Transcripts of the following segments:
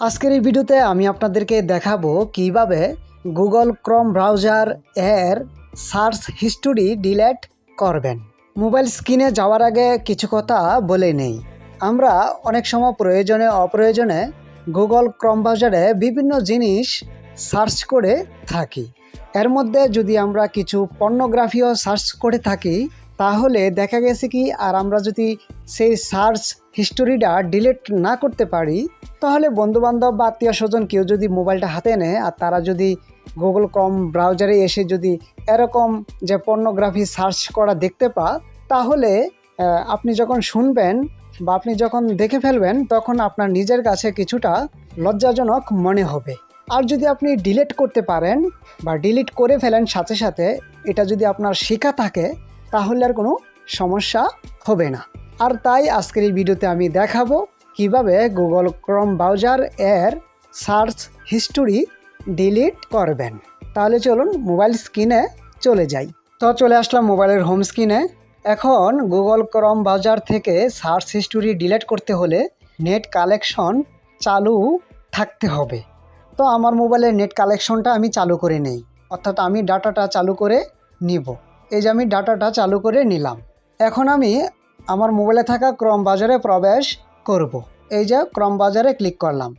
আজকের এই ভিডিওতে আমি আপনাদেরকে দেখাবো কীভাবে গুগল ক্রম ব্রাউজার এর সার্চ হিস্টোরি ডিলেট করবেন। মোবাইল স্ক্রিনে যাওয়ার আগে কিছু কথা বলে নেই। আমরা অনেক সময় প্রয়োজনে অপ্রয়োজনে গুগল ক্রম ব্রাউজারে বিভিন্ন জিনিস সার্চ করে থাকি। এর মধ্যে যদি আমরা কিছু পর্নোগ্রাফিও সার্চ করে থাকি তাহলে দেখা গেছে কি, আর আমরা যদি সেই সার্চ হিস্টোরিটা ডিলিট না করতে পারি, তাহলে বন্ধুবান্ধব বা আত্মীয় স্বজন কেউ যদি মোবাইলটা হাতে নেয়, আর তারা যদি গুগল ক্রম ব্রাউজারে এসে যদি এরকম যে পর্নোগ্রাফি সার্চ করা দেখতে পা, তাহলে আপনি যখন শুনবেন বা আপনি যখন দেখে ফেলবেন, তখন আপনার নিজের কাছে কিছুটা লজ্জাজনক মনে হবে। আর যদি আপনি ডিলিট করতে পারেন বা ডিলিট করে ফেলেন সাথে সাথে, এটা যদি আপনার শেখা থাকে তাহলে আর কোনো সমস্যা হবে না। আর তাই আজকের এই ভিডিওতে আমি দেখাবো কীভাবে গুগল ক্রম ব্রাউজার এর সার্চ হিস্টোরি ডিলিট করবেন। তাহলে চলুন মোবাইল স্ক্রিনে চলে যাই। তো চলে আসলাম মোবাইলের হোম স্ক্রিনে এখন গুগল ক্রম ব্রাউজার থেকে সার্চ হিস্টোরি ডিলিট করতে হলে নেট কালেকশন চালু থাকতে হবে। তো আমার মোবাইলের নেট কালেকশনটা আমি চালু করে নেই। অর্থাৎ আমি ডাটাটা চালু করে নিব। এই যে আমি ডাটাটা চালু করে নিলাম। এখন আমি আমার মোবাইলে থাকা ক্রম বাজারে প্রবেশ করব। এই যে ক্রম বাজারে ক্লিক করলাম।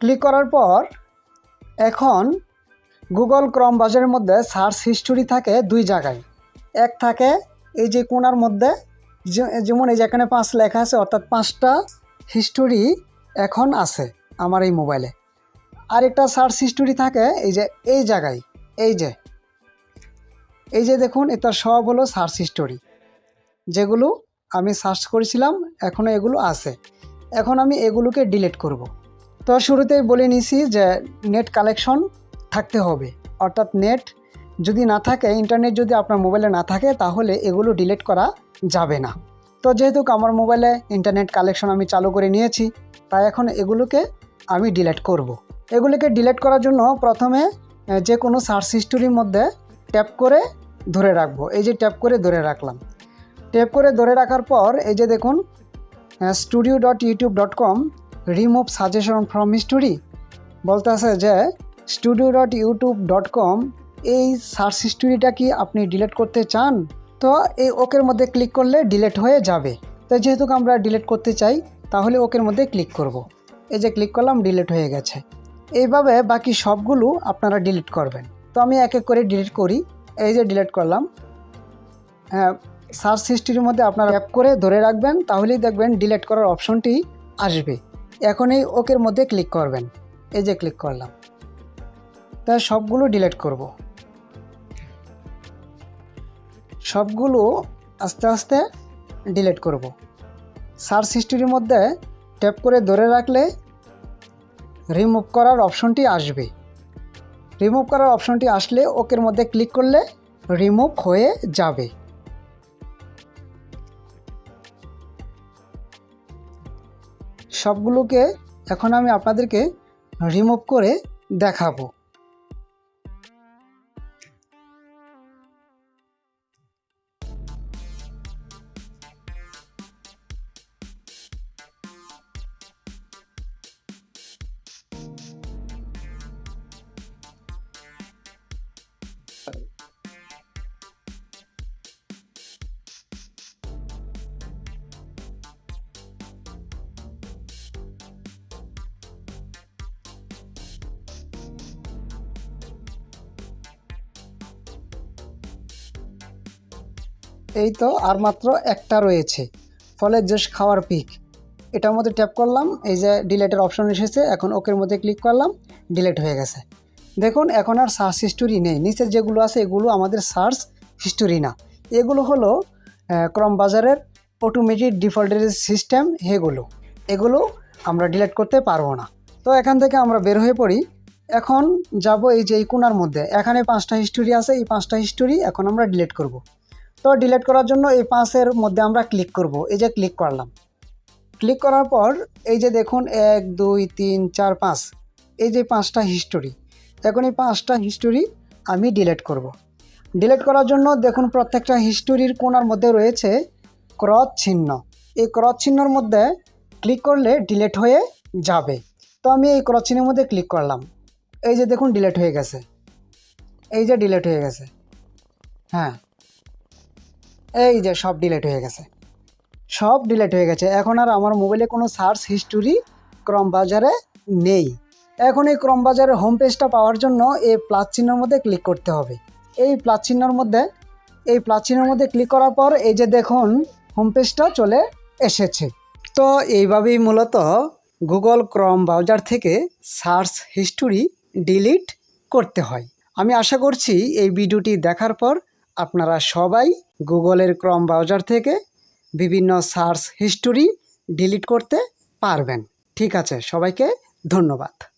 ক্লিক করার পর এখন গুগল ক্রম বাজারের মধ্যে সার্চ হিস্টোরি থাকে দুই জায়গায়। এক থাকে এই যে কোনার মধ্যে যেমন এই যে এখানে পাঁচ লেখা আছে, অর্থাৎ পাঁচটা হিস্টোরি এখন আছে আমার এই মোবাইলে। আরেকটা সার্চ হিস্টোরি থাকে এই যে এই জায়গায়, এই যে এই যে দেখুন, এটা সব হলো সার্চ হিস্টোরি যেগুলো আমি সার্চ করেছিলাম এখনও এগুলো আছে এখন আমি এগুলোকে ডিলিট করব। তো শুরুতেই বলে নিছি যে নেট কালেকশন থাকতে হবে অর্থাৎ নেট যদি না থাকে, ইন্টারনেট যদি আপনার মোবাইলে না থাকে, তাহলে এগুলো ডিলিট করা যাবে না তো যেহেতু আমার মোবাইলে ইন্টারনেট কালেকশন আমি চালু করে নিয়েছি, তাই এখন এগুলোকে আমি ডিলিট করব। এগুলোকে ডিলিট করার জন্য প্রথমে যে কোনো সার্চ হিস্টোরির মধ্যে ট্যাপ করে ধরে রাখব। এই যে ট্যাপ করে ধরে রাখলাম। ট্যাপ করে ধরে রাখার পর এই যে দেখুন studio dot YouTube dot com remove suggestion from history বলতে আছে যে studio dot YouTube dot com এই সার্চ হিস্টোরিটা কি আপনি ডিলিট করতে চান? তো এই ওকের মধ্যে ক্লিক করলে ডিলিট হয়ে যাবে। তো যেহেতু আমরা ডিলিট করতে চাই, তাহলে ওকের মধ্যে ক্লিক করব। এই যে ক্লিক করলাম ডিলিট হয়ে গেছে। এইভাবে বাকি সবগুলো আপনারা ডিলিট করবেন। তো আমি এক এক করে ডিলিট করি। এই যে ডিলিট করলাম। হ্যাঁ সার্চ হিস্ট্রির মধ্যে আপনারা অ্যাপ করে ধরে রাখবেন, তাহলেই দেখবেন ডিলিট করার অপশনটি আসবে। এখন এই ওকের মধ্যে ক্লিক করবেন। এই যে ক্লিক করলাম। তা সবগুলো ডিলিট করব। সবগুলো আস্তে আস্তে ডিলিট করব। সার্চ হিস্ট্রির মধ্যে ট্যাপ করে ধরে রাখলে রিমুভ করার অপশনটি আসবে। রিমুভ করার অপশনটি আসলে ওকের মধ্যে ক্লিক করলে রিমুভ হয়ে যাবে। সবগুলোকে এখন আমি আপনাদেরকে রিমুভ করে দেখাবো। এই তো, আর মাত্র একটা রয়েছে। ফলে জোশ খাওয়ার পিক। এটার মধ্যে ট্যাপ করলাম, এই যে ডিলেটের অপশন এসেছে, এখন ওকের মধ্যে ক্লিক করলাম ডিলেট হয়ে গেছে। দেখুন, এখন আর সার্চ হিস্টোরি নেই। নিচের যেগুলো আছে, এগুলো আমাদের সার্চ হিস্টোরি না। এগুলো হলো ক্রম বাজারের অটোমেটিক ডিফল্টের সিস্টেম এগুলো। এগুলো আমরা ডিলেট করতে পারব না। তো এখান থেকে আমরা বের হয়ে পড়ি। এখন যাব এই যে এই কোনার মধ্যে। এখানে পাঁচটা হিস্টোরি আছে, এই পাঁচটা হিস্টোরি এখন আমরা ডিলেট করব। তো ডিলেট করার জন্য এই পাঁচের মধ্যে আমরা ক্লিক করব। এই যে ক্লিক করলাম। ক্লিক করার পর এই যে দেখুন, এক, দুই, তিন, চার, পাঁচ। এই যে পাঁচটা হিস্টোরি এখন এই পাঁচটা হিস্টোরি আমি ডিলেট করব। ডিলেট করার জন্য দেখুন, প্রত্যেকটা হিস্টোরির কোনার মধ্যে রয়েছে ক্রস চিহ্ন। এই ক্রস চিহ্নর মধ্যে ক্লিক করলে ডিলেট হয়ে যাবে। তো আমি এই ক্রস চিহ্নের মধ্যে ক্লিক করলাম। এই যে দেখুন ডিলেট হয়ে গেছে। এই যে ডিলেট হয়ে গেছে। হ্যাঁ। এই যে সব ডিলেট হয়ে গেছে। সব ডিলেট হয়ে গেছে। এখন আর আমার মোবাইলে কোনো সার্চ হিস্টোরি ক্রম বাজারে নেই। এখন এই ক্রম বাজারের হোম পেজটা পাওয়ার জন্য এই প্লাস চিহ্নের মধ্যে ক্লিক করতে হবে। এই প্লাস চিহ্নের মধ্যে, এই প্লাস চিহ্নের মধ্যে ক্লিক করার পর এই যে দেখুন হোম পেজটা চলে এসেছে। তো এইভাবেই মূলত গুগল ক্রম ব্রাউজার থেকে সার্চ হিস্টোরি ডিলিট করতে হয়। আমি আশা করছি এই ভিডিওটি দেখার পর আপনারা সবাই গুগলের ক্রম ব্রাউজার থেকে বিভিন্ন সার্চ হিস্টোরি ডিলিট করতে পারবেন। ঠিক আছে, সবাইকে ধন্যবাদ।